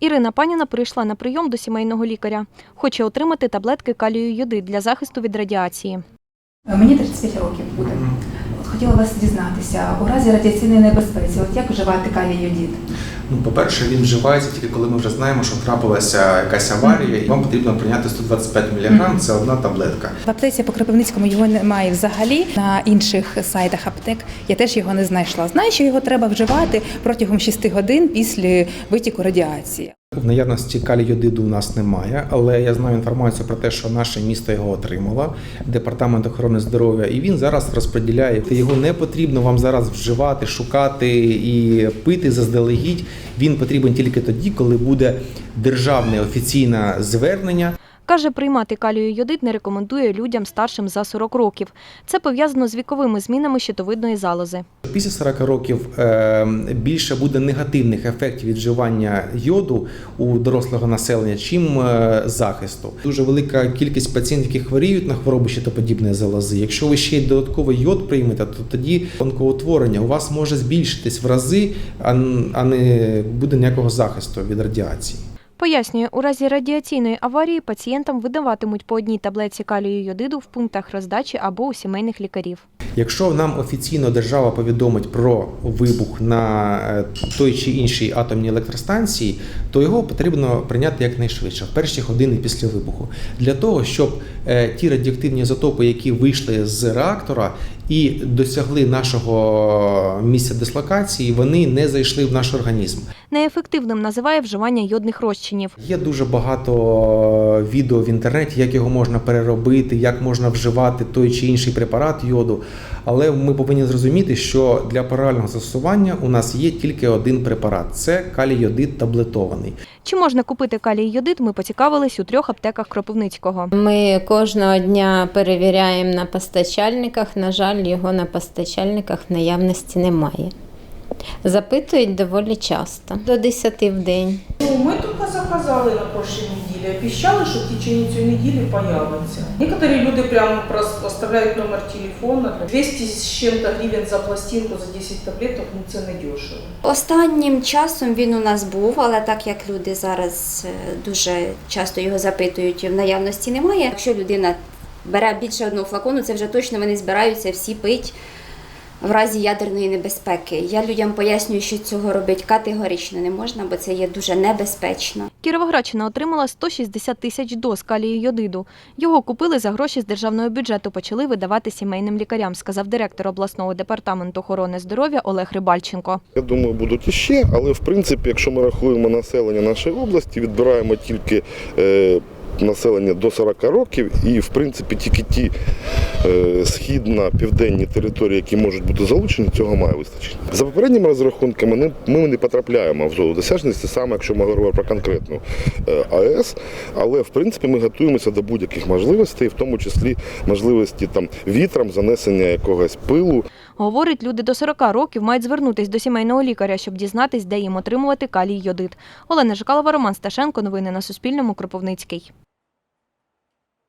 Ірина Паніна прийшла на прийом до сімейного лікаря. Хоче отримати таблетки калію йоди для захисту від радіації. Мені 35 років буде. Хотіла вас дізнатися, у разі радіаційної небезпеці, от як вживати калій йодід? Ну, по-перше, він вживається тільки коли ми вже знаємо, що трапилася якась аварія, і вам потрібно прийняти 125 мг, це одна таблетка. В аптеці по Кропивницькому його немає взагалі. На інших сайтах аптек я теж його не знайшла. Знаю, що його треба вживати протягом 6 годин після витіку радіації. В наявності калій-йодиду у нас немає, але я знаю інформацію про те, що наше місто його отримало, департамент охорони здоров'я, і він зараз розподіляє. Його не потрібно вам зараз вживати, шукати і пити заздалегідь. Він потрібен тільки тоді, коли буде державне офіційне звернення. Каже, приймати калію йодид не рекомендує людям старшим за 40 років. Це пов'язано з віковими змінами щитовидної залози. Після 40 років е, більше буде негативних ефектів від вживання йоду у дорослого населення, чим е, захисту. Дуже велика кількість пацієнтів, які хворіють на хворобу щитоподібної залози. Якщо ви ще й додатковий йод приймете, то тоді онкоутворення у вас може збільшитись в рази, а не буде ніякого захисту від радіації. Пояснює, у разі радіаційної аварії пацієнтам видаватимуть по одній таблетці калію йодиду в пунктах роздачі або у сімейних лікарів. Якщо нам офіційно держава повідомить про вибух на е, той чи іншій атомній електростанції, то його потрібно прийняти якнайшвидше, в перші години після вибуху, для того, щоб е, ті радіоактивні ізотопи, які вийшли з реактора і досягли нашого місця дислокації, вони не зайшли в наш організм. Неефективним називає вживання йодних розчинів. Є дуже багато відео в інтернеті, як його можна переробити, як можна вживати той чи інший препарат йоду. Але ми повинні зрозуміти, що для парального застосування у нас є тільки один препарат це калій-йодид таблетований. Чи можна купити калій йодид, ми поцікавились у трьох аптеках Кропивницького. Ми кожного дня перевіряємо на постачальниках. На жаль, його на постачальниках в наявності немає. Запитують доволі часто, до 10 в день. Ну, ми тільки заказали на прошлой неділі. Обіцяли, що в течение цієї неділі появиться. Некоторі люди прямо просто оставляють номер телефона. 200 з чим-то гривень за пластинку за 10 таблеток, ну це не дешево. Останнім часом він у нас був, але так як люди зараз е, дуже часто його запитують, в наявності немає. Якщо людина бере більше одного флакону, це вже точно вони збираються всі пить в разі ядерної небезпеки. Я людям пояснюю, що цього робити категорично не можна, бо це є дуже небезпечно. Кіровоградщина отримала 160 тисяч доз калію йодиду. Його купили за гроші з державного бюджету, почали видавати сімейним лікарям, сказав директор обласного департаменту охорони здоров'я Олег Рибальченко. Я думаю, будуть іще, але в принципі, якщо ми рахуємо населення нашої області, відбираємо тільки е, населення до 40 років, і в принципі тільки ті е, східно-південні території, які можуть бути залучені, цього має вистачити. За попередніми розрахунками, не- ми не потрапляємо в зону досяжності, саме якщо ми говоримо про конкретну е, АЕС, але в принципі ми готуємося до будь-яких можливостей, в тому числі можливості там вітром, занесення якогось пилу. Говорить, люди до 40 років мають звернутись до сімейного лікаря, щоб дізнатись, де їм отримувати калій йодит. Олена Жикалова, Роман Сташенко. Новини на Суспільному. Кропивницький.